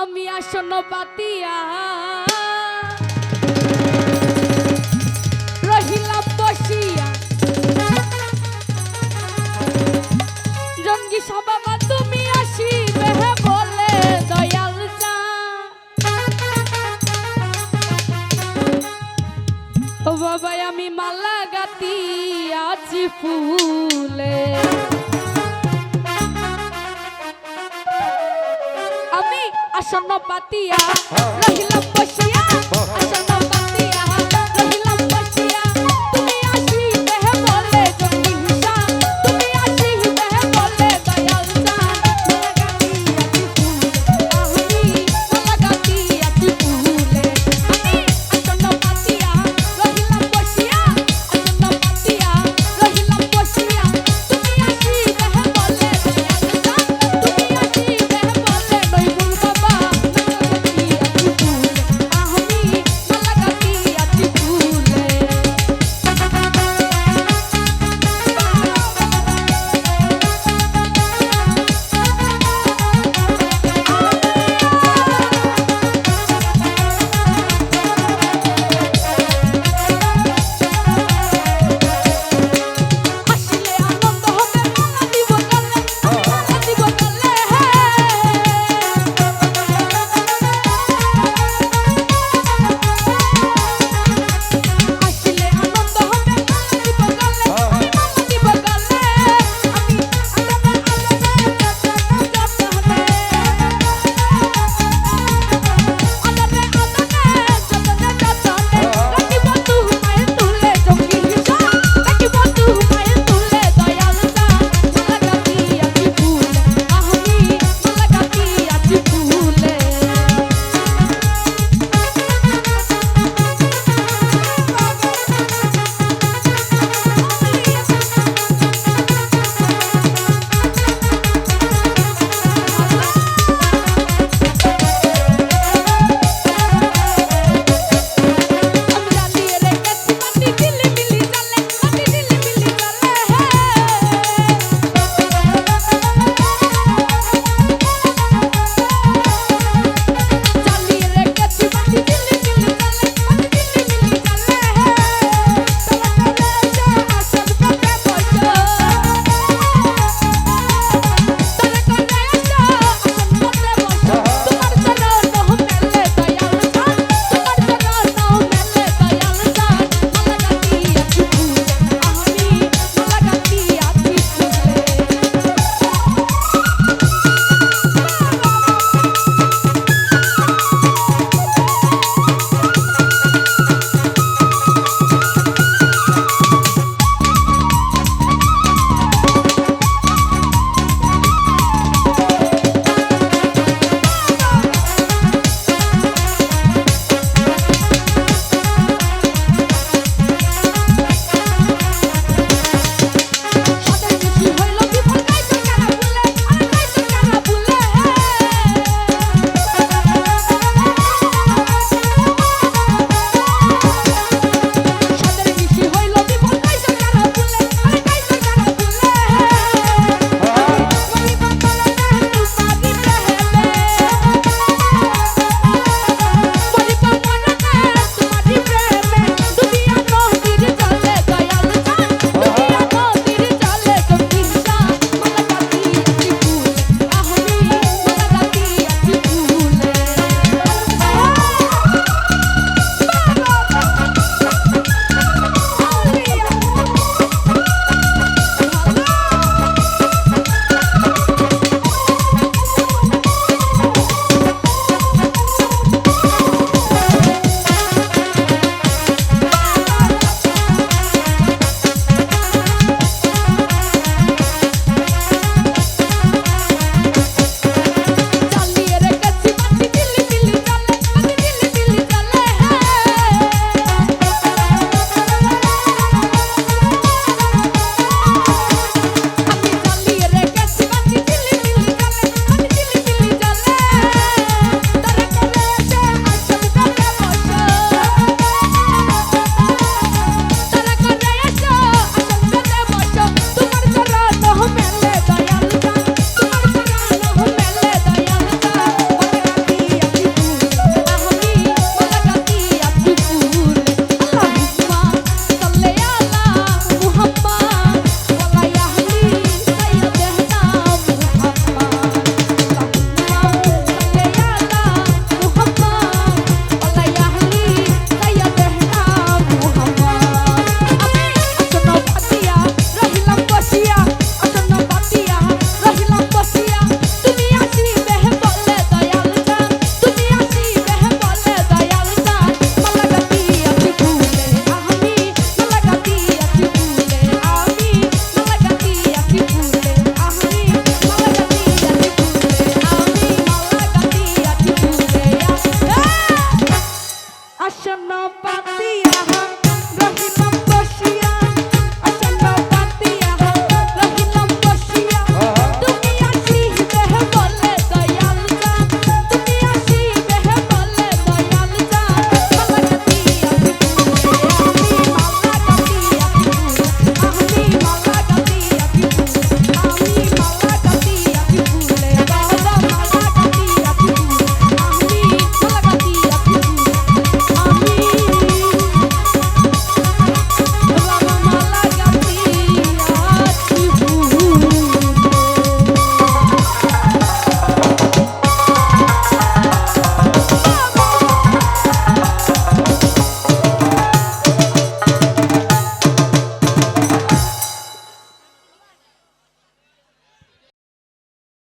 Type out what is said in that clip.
আমি আসন পাতিয়া রহিলাম বসিয়া। জঙ্গি সবাবা তুমি আসিবে বলে দয়াল বাবা আমি মালা গাতি ফুলে পাতিয়া আসন্ন